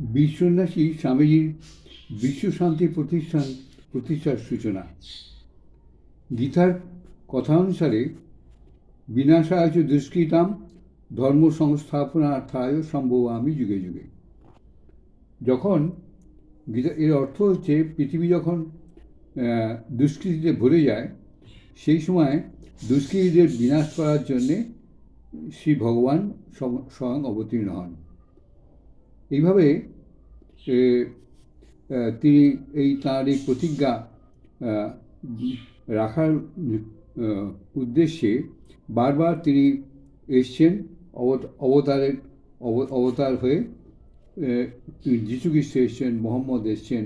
বিশ্বন্যাসী স্বামীজির বিশ্বশান্তি প্রতিষ্ঠান প্রতিষ্ঠার সূচনা। গীতার কথা অনুসারে বিনাশায় দুষ্কৃতাম ধর্ম সংস্থাপনার্থায় সম্ভব আমি যুগে যুগে। যখন গীতা, এর অর্থ হচ্ছে পৃথিবী যখন দুষ্কৃতিতে ভরে যায়, সেই সময় দুষ্কৃতীদের বিনাশ করার জন্যে শ্রী ভগবান স্বয়ং অবতীর্ণ হন। এইভাবে তিনি এই তাঁর এই প্রতিজ্ঞা রাখার উদ্দেশ্যে বারবার তিনি এসছেন অবত- অবতারের অব- অবতার হয়ে আহ, যীশু খ্রিস্ট এসছেন মোহাম্মদ এসছেন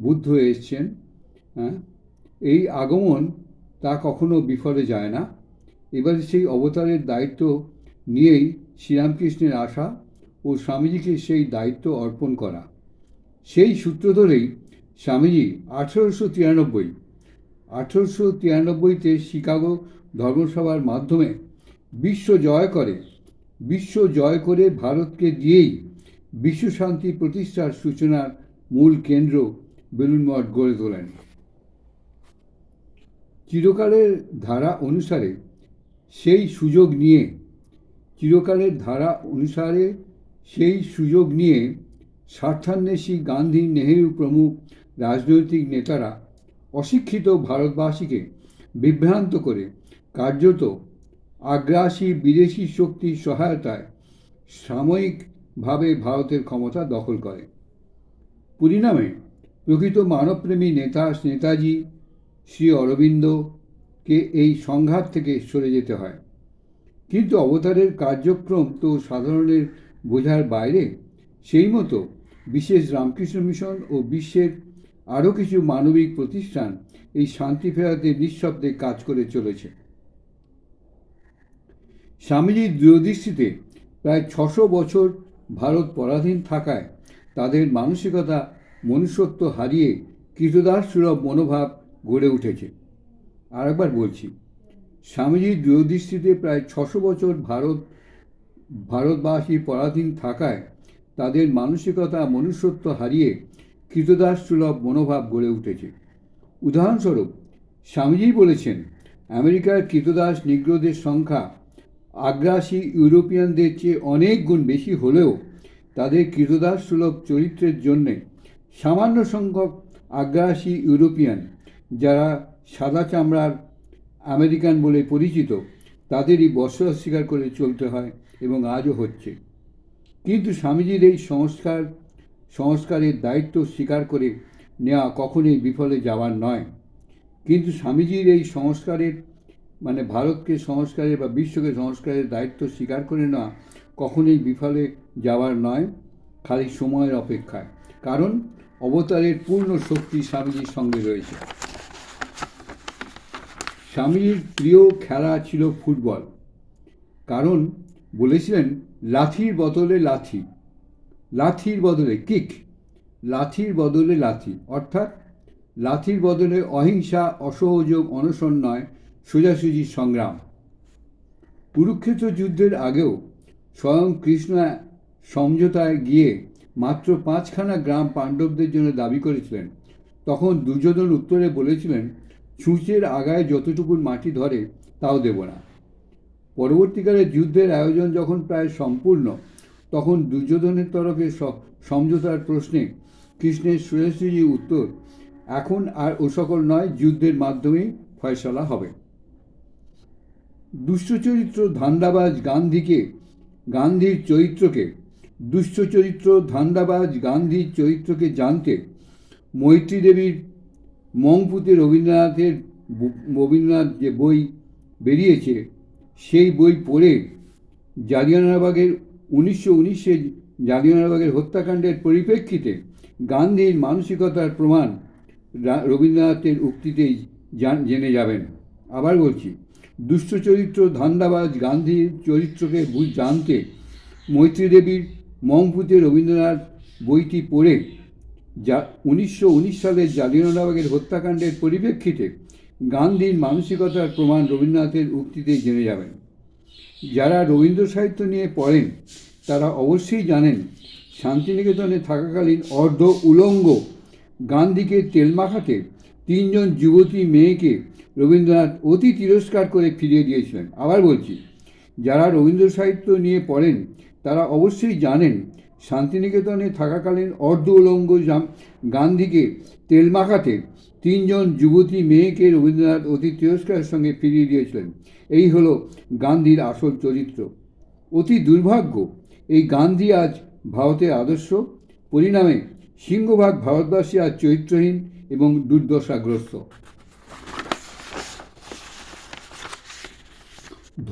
বুদ্ধ এসছেন হ্যাঁ এই আগমন তা কখনো বিফলে যায় না। এবারে সেই অবতারের দায়িত্ব নিয়েই শ্রীরামকৃষ্ণের আশা ও স্বামীজিকে সেই দায়িত্ব অর্পণ করা। সেই সূত্র ধরেই স্বামীজি আঠেরোশো তিরানব্বই, আঠেরোশো তিরানব্বইতে শিকাগো ধর্মসভার মাধ্যমে বিশ্ব জয় করে। বিশ্ব জয় করে ভারতকে দিয়েই বিশ্বশান্তি প্রতিষ্ঠার সূচনার মূল কেন্দ্র বেলুন মঠ গড়ে তোলেন। চিরকালের ধারা অনুসারে সেই সুযোগ নিয়ে, চিরকালের ধারা অনুসারে সেই সুযোগ নিয়ে স্বার্থান্বেষী গান্ধী নেহেরু প্রমুখ রাজনৈতিক নেতারা অশিক্ষিত ভারতবাসীকে বিভ্রান্ত করে কার্যত আগ্রাসী বিদেশি শক্তির সহায়তায় সাময়িকভাবে ভারতের ক্ষমতা দখল করে। পরিণামে প্রকৃত মানবপ্রেমী নেতা নেতাজি শ্রী অরবিন্দকে এই সংঘাত থেকে সরে যেতে হয়। কিন্তু অবতারের কার্যক্রম তো সাধারণের বোঝার বাইরে সেই মতো বিশেষ রামকৃষ্ণ মিশন ও বিশ্বের আরও কিছু মানবিক প্রতিষ্ঠান এই শান্তি ফেরাতে নিঃশব্দে কাজ করে চলেছে। স্বামীজির দূরদৃষ্টিতে প্রায় ছশো বছর ভারত পরাধীন থাকায় তাদের মানসিকতা, মনুষ্যত্ব হারিয়ে কৃতদাস সুলভ মনোভাব গড়ে উঠেছে। আরেকবার বলছি, স্বামীজির দূরদৃষ্টিতে প্রায় ছশো বছর ভারত ভারতবাসী পরাধীন থাকায় তাদের মানসিকতা, মনুষ্যত্ব হারিয়ে কৃতদাস সুলভ মনোভাব গড়ে উঠেছে। উদাহরণস্বরূপ, স্বামীজি বলেছেন, আমেরিকার কৃতদাস নিগ্রোদের সংখ্যা আগ্রাসী ইউরোপিয়ানদের চেয়ে অনেক গুণ বেশি হলেও তাদের কৃতদাস সুলভ চরিত্রের জন্যে সামান্য সংখ্যক আগ্রাসী ইউরোপিয়ান যারা সাদা চামড়ার আমেরিকান বলে পরিচিত, তাদেরই বসবাস স্বীকার করে চলতে হয়। এবং আজও হচ্ছে। কিন্তু স্বামীজির এই সংস্কার, সংস্কারের দায়িত্ব স্বীকার করে নেওয়া কখনোই বিফলে যাওয়ার নয়। কিন্তু স্বামীজির এই সংস্কারের মানে ভারতকে সংস্কারের বা বিশ্বকে সংস্কারের দায়িত্ব স্বীকার করে নেওয়া কখনোই বিফলে যাওয়ার নয়, খালি সময়ের অপেক্ষায়। কারণ অবতারের পূর্ণ শক্তি স্বামীজির সঙ্গে রয়েছে। স্বামীজির প্রিয় খেলা ছিল ফুটবল। কারণ বলেছিলেন লাঠির বদলে লাথি। লাঠির বদলে কিক। লাঠির বদলে লাথি। অর্থাৎ লাঠির বদলে অহিংসা, অসহযোগ অনশন নয় সোজাসুজি, সংগ্রাম। কুরুক্ষেত্র যুদ্ধের আগেও স্বয়ং কৃষ্ণ সমঝোতায় গিয়ে মাত্র পাঁচখানা গ্রাম পাণ্ডবদের জন্য দাবি করেছিলেন। তখন দুর্যোধন উত্তরে বলেছিলেন, ছুঁচের আগায় যতটুকু মাটি ধরে, তাও দেব না। পরবর্তীকালে যুদ্ধের আয়োজন যখন প্রায় সম্পূর্ণ, তখন দুর্যোধনের তরফে সমঝোতার প্রশ্নে কৃষ্ণের সুরেশজি উত্তর, এখন আর ও সকল নয়, যুদ্ধের মাধ্যমেই ফয়সলা হবে। দুষ্টচরিত্র ধান্দাবাজ গান্ধীকে, গান্ধীর চরিত্রকে দুষ্ট চরিত্র ধান্দাবাজ গান্ধীর চরিত্রকে জানতে মৈত্রী দেবীর মংপুতে রবীন্দ্রনাথের রবীন্দ্রনাথ যে বই বেরিয়েছে সেই বই পড়ে জালিয়ানওয়ালাবাগের, উনিশশো উনিশে জালিয়ানওয়ালাবাগের হত্যাকাণ্ডের পরিপ্রেক্ষিতে গান্ধীর মানসিকতার প্রমাণ রবীন্দ্রনাথের উক্তিতেই জান যাবেন। আবার বলছি, দুষ্ট চরিত্র ধান্দাবাজ গান্ধীর চরিত্রকে বুঝ, জানতে মৈত্রী দেবীর মংপুতে রবীন্দ্রনাথ বইটি পড়ে যা, উনিশশো উনিশ সালের জালিয়ানওয়ালাবাগের হত্যাকাণ্ডের পরিপ্রেক্ষিতে গান্ধীর মানসিকতার প্রমাণ রবীন্দ্রনাথের উক্তিতেই জেনে যাবেন। যারা রবীন্দ্র সাহিত্য নিয়ে পড়েন, তারা অবশ্যই জানেন, শান্তিনিকেতনে থাকাকালীন অর্ধ উলঙ্গ গান্ধীকে তেল মাখাতে তিনজন যুবতী মেয়েকে রবীন্দ্রনাথ অতি তিরস্কার করে ফিরিয়ে দিয়েছিলেন। আবার বলছি, যারা রবীন্দ্র সাহিত্য নিয়ে পড়েন, তারা অবশ্যই জানেন শান্তিনিকেতনে থাকাকালীন অর্ধ উলঙ্গ গান্ধীকে তেল মাখাতে তিনজন যুবতী মেয়েকে রবীন্দ্রনাথ অতি তিরস্কারের সঙ্গে ফিরিয়ে দিয়েছিলেন। এই হলো গান্ধীর আসল চরিত্র। অতি দুর্ভাগ্য, এই গান্ধী আজ ভারতের আদর্শ, পরিণামে সিংহভাগ ভারতবাসী আজ চরিত্রহীন এবং দুর্দশাগ্রস্ত।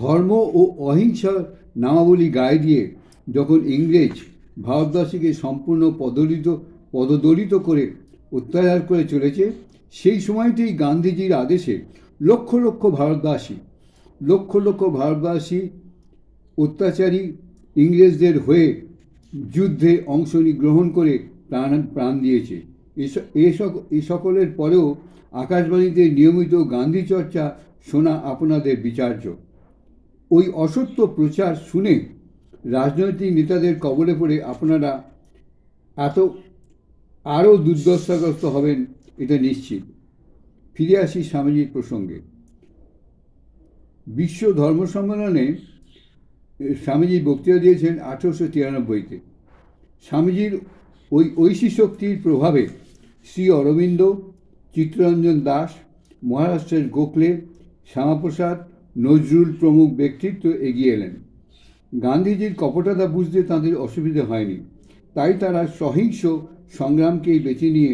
ধর্ম ও অহিংসার নামাবলী গায়ে দিয়ে যখন ইংরেজ ভারতবাসীকে সম্পূর্ণ পদলিত, পদদলিত করে অত্যাচার করে চলেছে, সেই সময়তেই গান্ধীজির আদেশে লক্ষ লক্ষ ভারতবাসী লক্ষ লক্ষ ভারতবাসী অত্যাচারী ইংরেজদের হয়ে যুদ্ধে অংশ গ্রহণ করে প্রাণ প্রাণ দিয়েছে। এ সকলের পরেও আকাশবাণীতে নিয়মিত গান্ধী চর্চা শোনা আপনাদের বিচার্য। ওই অসত্য প্রচার শুনে রাজনৈতিক নেতাদের কবলে পড়ে আপনারা এত, আরও দুর্দশাগ্রস্ত হবেন, এটা নিশ্চিত। ফিরে আসি স্বামীজির প্রসঙ্গে। বিশ্ব ধর্ম সম্মেলনে স্বামীজি বক্তৃতা দিয়েছেন আঠেরোশো তিরানব্বইতে। স্বামীজির ওই ঐশী শক্তির প্রভাবে শ্রী অরবিন্দ, চিত্তরঞ্জন দাস, মহারাষ্ট্রের গোখলে, শ্যামাপ্রসাদ, নজরুল প্রমুখ ব্যক্তিত্ব এগিয়ে এলেন। গান্ধীজির কপটতা বুঝতে তাদের অসুবিধে হয়নি। তাই তারা সহিংস সংগ্রামকেই বেছে নিয়ে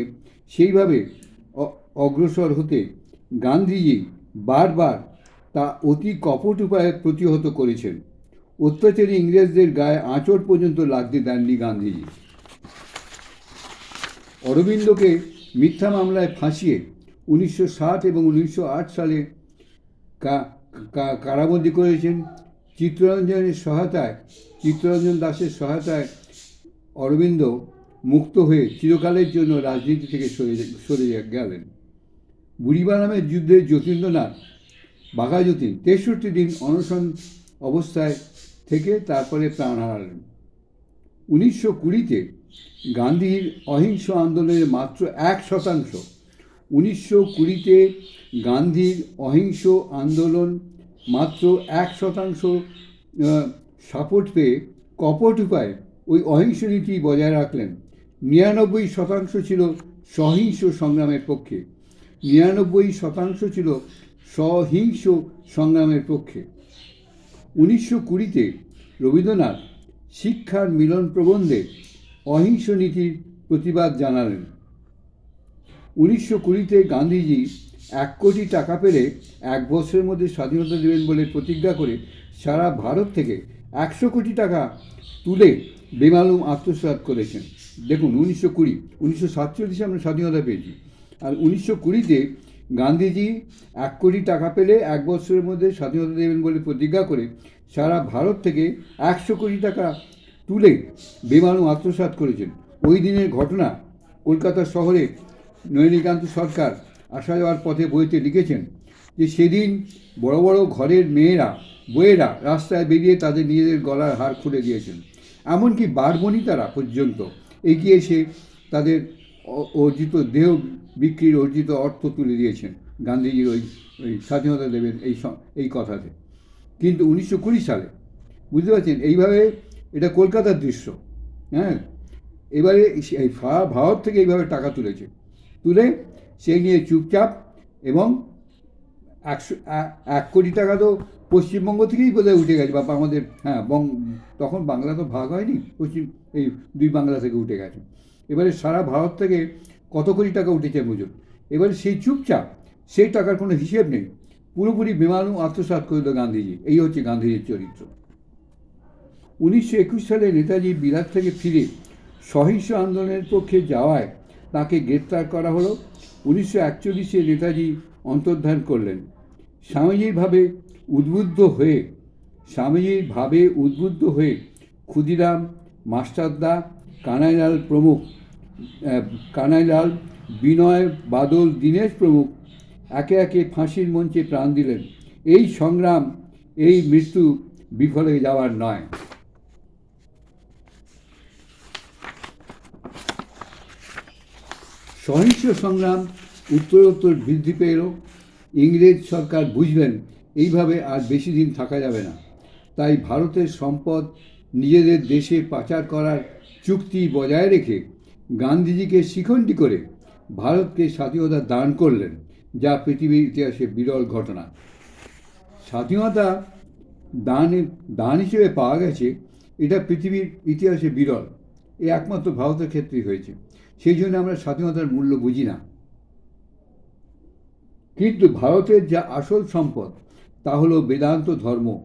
সেইভাবে অগ্রসর হতে গান্ধীজি বারবার তা অতি কপট উপায়ে প্রতিহত করেছেন। অত্যাচারী ইংরেজদের গায়ে আঁচড় পর্যন্ত লাগতে দেননি গান্ধীজি। অরবিন্দকে মিথ্যা মামলায় ফাঁসিয়ে উনিশশো ষাট এবং উনিশশো আট সালে কারাবন্দী করেছেন। চিত্তরঞ্জনের সহায়তায়, চিত্তরঞ্জন দাসের সহায়তায় অরবিন্দ মুক্ত হয়ে চিরকালের জন্য রাজনীতি থেকে সরে সরে গেলেন। বুড়িবানামের যুদ্ধে যতীন্দ্রনাথ, বাঘা যতীন তেষট্টি দিন অনশন অবস্থায় থেকে তারপরে প্রাণ হারালেন। উনিশশো কুড়িতে গান্ধীর অহিংস আন্দোলনের মাত্র এক শতাংশ, উনিশশো কুড়িতে গান্ধীর অহিংস আন্দোলন মাত্র এক শতাংশ সাপোর্ট পেয়ে কপট উপায়ে ওই অহিংস নীতি বজায় রাখলেন। নিরানব্বই শতাংশ ছিল সহিংস সংগ্রামের পক্ষে। নিরানব্বই শতাংশ ছিল সহিংস সংগ্রামের পক্ষে। উনিশশো কুড়িতে রবীন্দ্রনাথ শিক্ষার মিলন প্রবন্ধে অহিংস নীতির প্রতিবাদ জানালেন। উনিশশো কুড়িতে গান্ধীজি এক কোটি টাকা পেলে এক বছরের মধ্যে স্বাধীনতা দেবেন বলে প্রতিজ্ঞা করে সারা ভারত থেকে একশো কোটি টাকা তুলে বেমালুম আত্মসাৎ করেছেন। দেখুন, উনিশশো কুড়ি, উনিশশো সাতচল্লিশে আমরা স্বাধীনতা পেয়েছি। আর উনিশশো কুড়িতে গান্ধীজি এক কোটি টাকা পেলে এক বছরের মধ্যে স্বাধীনতা দেবেন বলে প্রতিজ্ঞা করে সারা ভারত থেকে একশো কোটি টাকা তুলে বেমালুম আত্মসাৎ করেছেন। ওই দিনের ঘটনা কলকাতা শহরে নয়নীকান্ত সরকার আসা যাওয়ার পথে বইতে লিখেছেন যে সেদিন বড় বড় ঘরের মেয়েরা বইয়েরা রাস্তায় বেরিয়ে তাদের নিজেদের গলার হার খুলে দিয়েছেন। এমনকি বারবণিতারা পর্যন্ত এগিয়ে এসে তাদের অর্জিত দেহ বিক্রির অর্জিত অর্থ তুলে দিয়েছেন গান্ধীজির ওই ওই স্বাধীনতা দেবেন এই এই কথাতে। কিন্তু উনিশশো কুড়ি সালে, বুঝতে পারছেন? এইভাবে এটা কলকাতার দৃশ্য হ্যাঁ? এবারে এই ভারত থেকে এইভাবে টাকা তুলেছে। তুলে সেই নিয়ে চুপচাপ এবং একশো এক কোটি টাকা তো পশ্চিমবঙ্গ থেকেই বোধহয় উঠে গেছে। বা আমাদের হ্যাঁ বং, তখন বাংলা তো ভাগ হয়নি, পশ্চিম, এই দুই বাংলা থেকে উঠে গেছে। এবারে সারা ভারত থেকে কত কোটি টাকা উঠেছে বুঝুন এবারে সেই চুপচাপ, সেই টাকার কোনো হিসেব নেই। পুরোপুরি বেমালুম আত্মসাৎ করে দিল গান্ধীজি। এই হচ্ছে গান্ধীজির চরিত্র। উনিশশো একুশ সালে নেতাজি বিরাট থেকে ফিরে সহিংস আন্দোলনের পক্ষে যাওয়ায় তাকে গ্রেপ্তার করা হলো। উনিশশো একচল্লিশে নেতাজি অন্তর্ধান করলেন। স্বামীজিরভাবে উদ্বুদ্ধ হয়ে স্বামীজির ভাবে উদ্বুদ্ধ হয়ে ক্ষুদিরাম, মাস্টারদা, কানাইলাল প্রমুখ কানাইলাল, বিনয় বাদল, দীনেশ প্রমুখ একে একে ফাঁসির মঞ্চে প্রাণ দিলেন। এই সংগ্রাম, এই মৃত্যু বিফলে যাওয়ার নয়। সহিংস সংগ্রাম উত্তরোত্তর বৃদ্ধি পেল। ইংরেজ সরকার বুঝলেন এইভাবে আর বেশি দিন থাকা যাবে না। তাই ভারতের সম্পদ নিজেদের দেশে পাচার করার চুক্তি বজায় রেখে গান্ধীজিকে শিখণ্ডী করে ভারতকে স্বাধীনতা দান করলেন, যা পৃথিবীর ইতিহাসে বিরল ঘটনা। স্বাধীনতা দান দান হিসেবে পাওয়া গেছে, এটা পৃথিবীর ইতিহাসে বিরল। এ একমাত্র ভারতের ক্ষেত্রেই হয়েছে। সেই জন্য আমরা স্বাধীনতার মূল্য বুঝি না। কিন্তু ভারতের যা আসল সম্পদ, তা হলো বেদান্ত ধর্ম।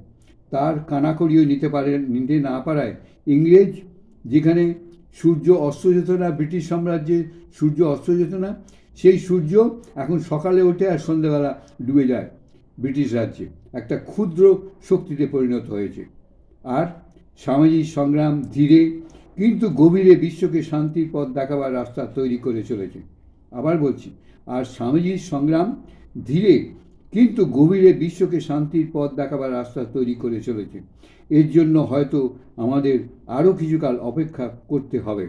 তার কানাকড়িও নিতে পারেন নিতে না পারায় ইংরেজ, যেখানে সূর্য অস্ত যেত না, ব্রিটিশ সাম্রাজ্যে সূর্য অস্ত যেত না, সেই সূর্য এখন সকালে ওঠে আর সন্ধ্যেবেলা ডুবে যায় ব্রিটিশ রাজ্যে। একটা ক্ষুদ্র শক্তিতে পরিণত হয়েছে। আর স্বামীজির সংগ্রাম ধীরে কিন্তু গভীরে বিশ্বকে শান্তির পথ দেখাবার রাস্তা তৈরি করে চলেছে। আবার বলছি, আর স্বামীজির সংগ্রাম ধীরে কিন্তু গভীরে বিশ্বকে শান্তির পথ দেখাবার রাস্তা তৈরি করে চলেছে। এর জন্য হয়তো আমাদের আরও কিছুকাল অপেক্ষা করতে হবে।